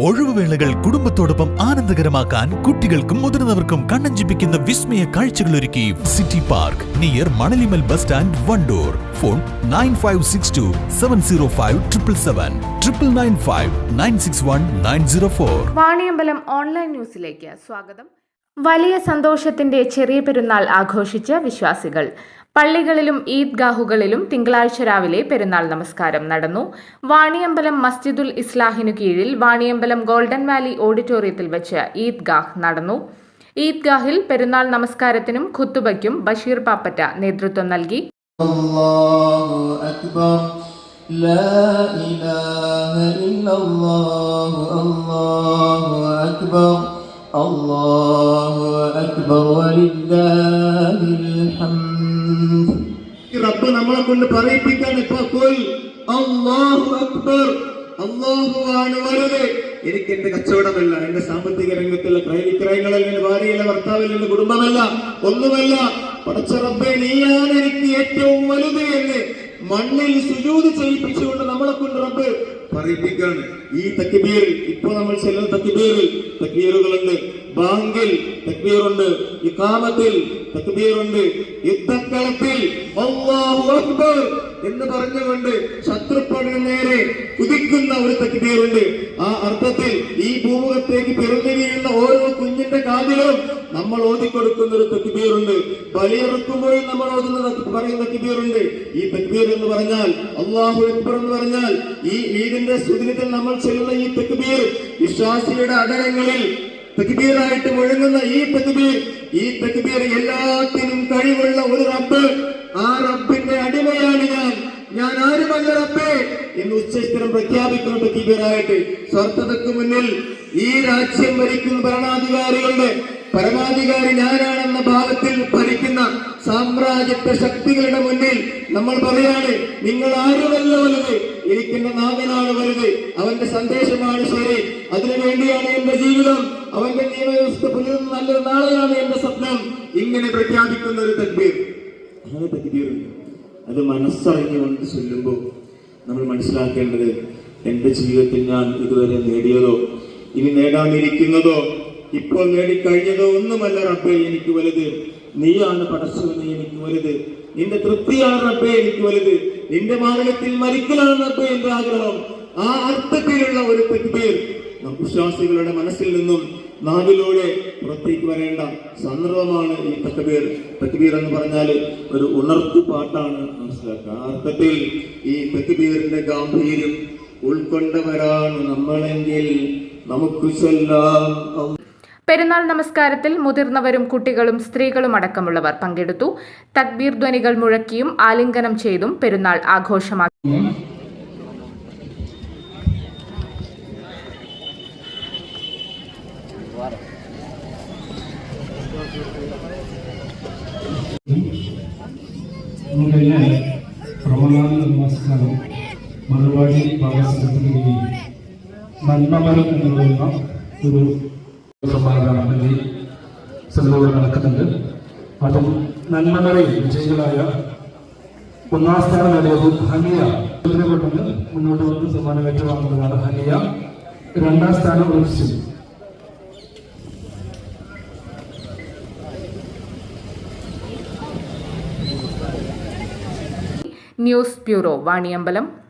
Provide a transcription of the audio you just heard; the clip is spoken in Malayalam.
ഒഴിവുവേളകൾ കുടുംബത്തോടൊപ്പം ആനന്ദകരമാക്കാൻ കുട്ടികൾക്കും മുതിർന്നവർക്കും കണ്ണഞ്ചിപ്പിക്കുന്ന വിസ്മയ കാഴ്ചകൾ ഒരുക്കി city park near Manalimal bus stand Wandoor. Phone nine five six two seven zero five triple seven. Triple nine five nine six one nine zero four. Vaniyambalam online ന്യൂസിലേക്ക് സ്വാഗതം. വലിയ സന്തോഷത്തിന്റെ ചെറിയ പെരുന്നാൾ ആഘോഷിച്ച വിശ്വാസികൾ. പള്ളികളിലും ഈദ്ഗാഹുകളിലും തിങ്കളാഴ്ച രാവിലെ പെരുന്നാൾ നമസ്കാരം നടന്നു. വാണിയമ്പലം മസ്ജിദുൽ ഇസ്ലാഹിനു കീഴിൽ വാണിയമ്പലം ഗോൾഡൻ വാലി ഓഡിറ്റോറിയത്തിൽ വെച്ച് ഈദ്ഗാഹ് നടന്നു. ഈദ്ഗാഹിൽ പെരുന്നാൾ നമസ്കാരത്തിനും ഖുത്തുബയ്ക്കും ബഷീർ പാപ്പറ്റ നേതൃത്വം നൽകി. അക്ബർ. അക്ബർ. റബ്ബ് നമ്മളെ കൊണ്ട് പറയിപ്പിക്കാൻ ഇപ്പൊ അക്ബർ. അള്ളാഹു ആണ് വലുത്. എനിക്ക് എന്റെ കച്ചവടമല്ല എന്റെ സാമ്പത്തിക രംഗത്തുള്ള ക്രയവിക്രയങ്ങളിൽ എന്റെ ഭാര്യയിലെ ഭർത്താവിൽ കുടുംബമല്ല ഒന്നുമല്ല. പടച്ച റബ്ബെ നീയാണ് എനിക്ക് ഏറ്റവും വലുത് എന്ന് മണ്ണിൽ സുജൂത് ചെയ്യിപ്പിച്ചുകൊണ്ട് നമ്മളെ കൊണ്ട് റബ്ബ് പറയിപ്പിക്കാണ് ഈ തക്ബീർ ഇപ്പൊ നമ്മൾ ചെല്ലുന്ന തക്കിബീറിൽ തക്ബീറുകളുണ്ട്. ബാങ്കിൽ തക്ബീറുണ്ട്. ഇഖാമത്തിൽ തക്ബീറുണ്ട്. യുദ്ധക്കളത്തിൽ അല്ലാഹു അക്ബർ എന്ന് പറഞ്ഞുകൊണ്ട് ശത്രുപ്പടിന് നേരെ കുതിക്കുന്ന ഒരു തക്ബീറുണ്ട് ആ അർത്ഥത്തിൽ ഈ ഭൂമുഖത്തേക്ക് പിറന്നു ഓരോ കുഞ്ഞിന്റെ കാതിലും നമ്മൾ ഓതിക്കൊടുക്കുന്ന ഒരു തക്ബീറുണ്ട് ബലിയിറക്കുമ്പോഴും നമ്മൾ ഓതുന്ന പറയുന്ന തക്ബീറുണ്ട് ഈ തക്ബീർ എന്ന് പറഞ്ഞാൽ അള്ളാഹു അക്ബർ എന്ന് പറഞ്ഞാൽ ഈ ഈദിന്റെ സുദിനത്തിൽ നമ്മൾ ചെയ്യുന്ന ഈ തക്ബീർ വിശ്വാസിയുടെ അടരങ്ങളിൽ തെക്കുബീറായിട്ട് മുഴങ്ങുന്ന ഈ തെക്കുബീർ ഈ തക്ബീർ എല്ലാത്തിനും കഴിവുള്ള ഒരു റബ്ബ് ആ ഞാൻ എന്ന് ഉച്ചസ്ഥിരം പ്രഖ്യാപിക്കുന്ന തക്ബീറായിട്ട് സ്വാർത്ഥതയ്ക്ക് മുന്നിൽ ഈ രാജ്യം ഭരിക്കുന്ന ഭരണാധികാരികളുടെ പരമാധികാരി ഞാനാണെന്ന ഭാഗത്തിൽ ഭരിക്കുന്ന സാമ്രാജ്യത്വ ശക്തികളുടെ മുന്നിൽ നമ്മൾ പറയാണ് നിങ്ങൾ ആരുമല്ല വലുത്? എനിക്കുന്ന നാഥനാണ് വലുത്. അവന്റെ സന്ദേശമാണ് ശരി. അതിനുവേണ്ടിയാണ് എന്റെ ജീവിതം. അവന്റെ നിയമവ്യവസ്ഥ പുലരുന്ന നല്ലൊരു നാളെയാണ് എന്റെ സ്വപ്നം. ഇങ്ങനെ പ്രഖ്യാപിക്കുന്ന ഒരു തക്ബീറുണ്ട് അത് മനസ്സറിഞ്ഞുകൊണ്ട് ചൊല്ലുമ്പോൾ നമ്മൾ മനസ്സിലാക്കേണ്ടത് എന്റെ ജീവിതത്തിൽ ഞാൻ ഇതുവരെ നേടിയതോ ഇനി നേടാനിരിക്കുന്നതോ ഇപ്പോൾ നേടിക്കഴിഞ്ഞതോ ഒന്നുമല്ല റബ്ബേ എനിക്ക് വലുത്. നീയാണ് പടച്ചവനെ എനിക്ക് വലുത്. നിന്റെ തൃപ്തിയാണ് റബ്ബേ എനിക്ക് വലുത്. നിന്റെ മാർഗത്തിൽ മരിക്കലാണ് റബ്ബേ എന്റെ ആഗ്രഹം. ആ അർത്ഥത്തിലുള്ള ഒരു തക്ബീർ വിശ്വാസികളുടെ മനസ്സിൽ നിന്നും നാവിലൂടെ പുറത്തേക്ക് വരേണ്ട സന്ദർഭമാണ് ഈ തക്കബീർ തക്കബീർ എന്ന് പറഞ്ഞാൽ ഒരു ഉണർത്തു പാട്ടാണ് മനസ്സിലാക്കുക. അർത്ഥത്തിൽ ഈ തക്കബീറിന്റെ ഗാംഭീര്യം ഉൾക്കൊണ്ടവരാണ് നമ്മളെങ്കിൽ നമുക്ക് ചൊല്ലാം പെരുന്നാൾ നമസ്കാരത്തിൽ മുതിർന്നവരും കുട്ടികളും സ്ത്രീകളും അടക്കമുള്ളവർ പങ്കെടുത്തു. തക്ബീർ ധ്വനികൾ മുഴക്കിയും ആലിംഗനം ചെയ്തും പെരുന്നാൾ ആഘോഷമാക്കി. നമുക്കെല്ലാം റമദാൻ നമസ്കാരം മറുപടി കീഴിൽ നന്മമരം എന്ന് പറയുന്ന ഒരു അല്ലെങ്കിൽ സെമിനാർ നടക്കുന്നുണ്ട്. അതും നന്മമറയിൽ വിജയികളായ ഒന്നാം സ്ഥാനം നേടിയത് ഹനിയ. കൊണ്ടുവന്ന് മുന്നോട്ട് വന്ന് സമ്മാനം ഏറ്റുവാങ്ങുന്നതാണ് ഹനിയ. രണ്ടാം സ്ഥാനം ഉർസിൽ ന്യൂസ് ബ്യൂറോ വാണിയമ്പലം.